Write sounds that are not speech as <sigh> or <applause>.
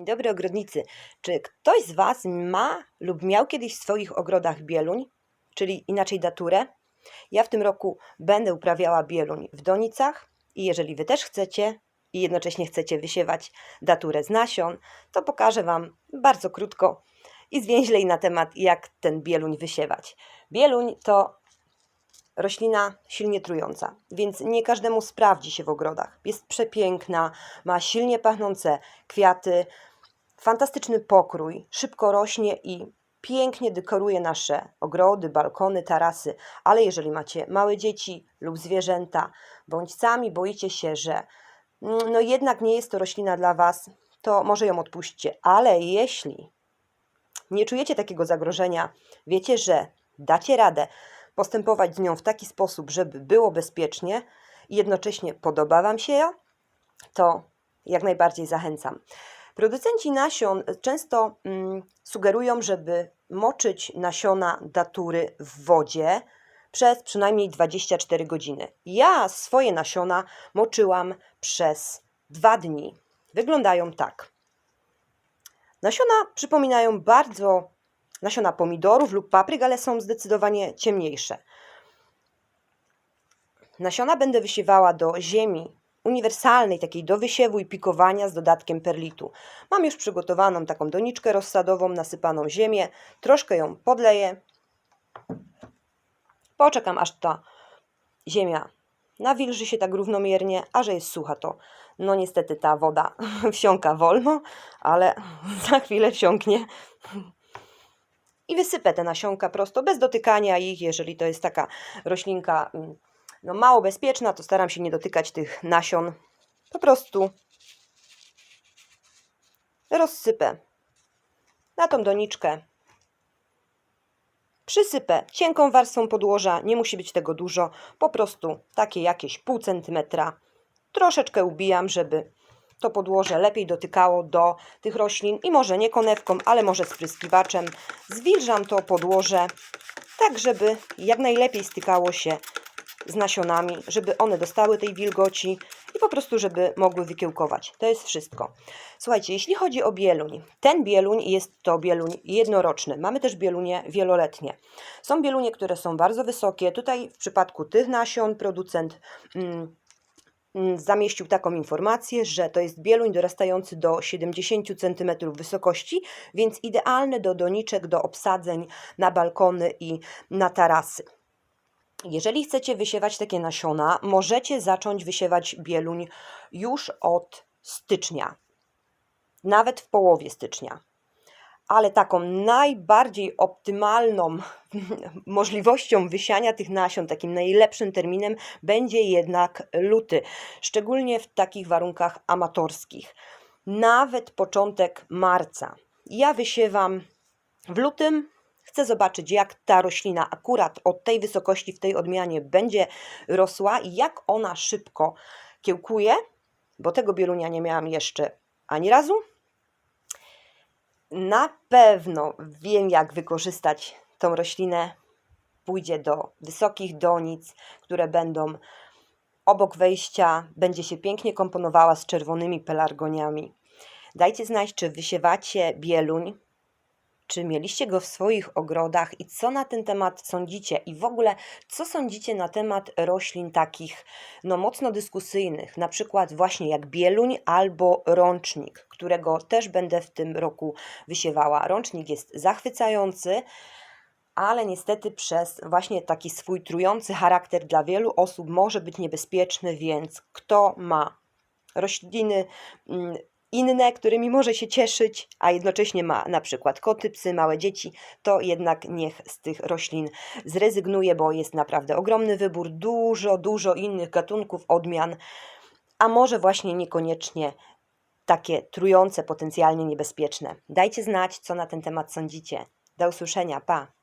Dzień dobry ogrodnicy. Czy ktoś z Was ma lub miał kiedyś w swoich ogrodach bieluń, czyli inaczej daturę? Ja w tym roku będę uprawiała bieluń w donicach i jeżeli Wy też chcecie i jednocześnie chcecie wysiewać daturę z nasion, to pokażę Wam bardzo krótko i zwięźlej na temat, jak ten bieluń wysiewać. Bieluń to roślina silnie trująca, więc nie każdemu sprawdzi się w ogrodach. Jest przepiękna, ma silnie pachnące kwiaty, fantastyczny pokrój, szybko rośnie i pięknie dekoruje nasze ogrody, balkony, tarasy. Ale jeżeli macie małe dzieci lub zwierzęta, bądź sami boicie się, że mm, no jednak nie jest to roślina dla Was, to może ją odpuśćcie. Ale jeśli nie czujecie takiego zagrożenia, wiecie, że dacie radę postępować z nią w taki sposób, żeby było bezpiecznie i jednocześnie podoba Wam się ją, to jak najbardziej zachęcam. Producenci nasion często mm, sugerują, żeby moczyć nasiona datury w wodzie przez przynajmniej 24 godziny. Ja swoje nasiona moczyłam przez dwa dni. Wyglądają tak. Nasiona przypominają bardzo nasiona pomidorów lub papryk, ale są zdecydowanie ciemniejsze. Nasiona będę wysiewała do ziemi uniwersalnej, takiej do wysiewu i pikowania z dodatkiem perlitu. Mam już przygotowaną taką doniczkę rozsadową, nasypaną ziemię, troszkę ją podleję. Poczekam, aż ta ziemia nawilży się tak równomiernie, a że jest sucha, to no niestety ta woda <laughs> wsiąka wolno, ale <laughs> za chwilę wsiąknie i wysypę te nasionka prosto, bez dotykania ich. Jeżeli to jest taka roślinka mm, no, mało bezpieczna, to staram się nie dotykać tych nasion. Po prostu rozsypę na tą doniczkę. Przysypę cienką warstwą podłoża, nie musi być tego dużo, po prostu takie jakieś pół centymetra. Troszeczkę ubijam, żeby to podłoże lepiej dotykało do tych roślin i może nie konewką, ale może spryskiwaczem. Zwilżam to podłoże tak, żeby jak najlepiej stykało się z nasionami, żeby one dostały tej wilgoci i po prostu, żeby mogły wykiełkować. To jest wszystko. Słuchajcie, jeśli chodzi o bieluń, ten bieluń jest to bieluń jednoroczny. Mamy też bielunie wieloletnie. Są bielunie, które są bardzo wysokie. Tutaj w przypadku tych nasion producent mm, Mm, zamieścił taką informację, że to jest bieluń dorastający do 70 cm wysokości, więc idealny do doniczek, do obsadzeń na balkony i na tarasy. Jeżeli chcecie wysiewać takie nasiona, możecie zacząć wysiewać bieluń już od stycznia, nawet w połowie stycznia ale taką najbardziej optymalną <laughs> możliwością wysiania tych nasion, takim najlepszym terminem będzie jednak luty, szczególnie w takich warunkach amatorskich. Nawet początek marca. Ja wysiewam w lutym. Chcę zobaczyć, jak ta roślina akurat od tej wysokości, w tej odmianie będzie rosła i jak ona szybko kiełkuje, bo tego bielunia nie miałam jeszcze ani razu na pewno wiem, jak wykorzystać tą roślinę. Pójdzie do wysokich donic, które będą obok wejścia, będzie się pięknie komponowała z czerwonymi pelargoniami. Dajcie znać, czy wysiewacie bieluń, czy mieliście go w swoich ogrodach i co na ten temat sądzicie? I w ogóle, co sądzicie na temat roślin takich no, mocno dyskusyjnych, na przykład właśnie jak bieluń albo rącznik, którego też będę w tym roku wysiewała. Rącznik jest zachwycający, ale niestety przez właśnie taki swój trujący charakter dla wielu osób może być niebezpieczny, więc kto ma rośliny mm, inne, którymi może się cieszyć, a jednocześnie ma na przykład koty, psy, małe dzieci, to jednak niech z tych roślin zrezygnuje, bo jest naprawdę ogromny wybór, dużo, dużo innych gatunków, odmian, a może właśnie niekoniecznie takie trujące, potencjalnie niebezpieczne. Dajcie znać, co na ten temat sądzicie. Do usłyszenia, pa!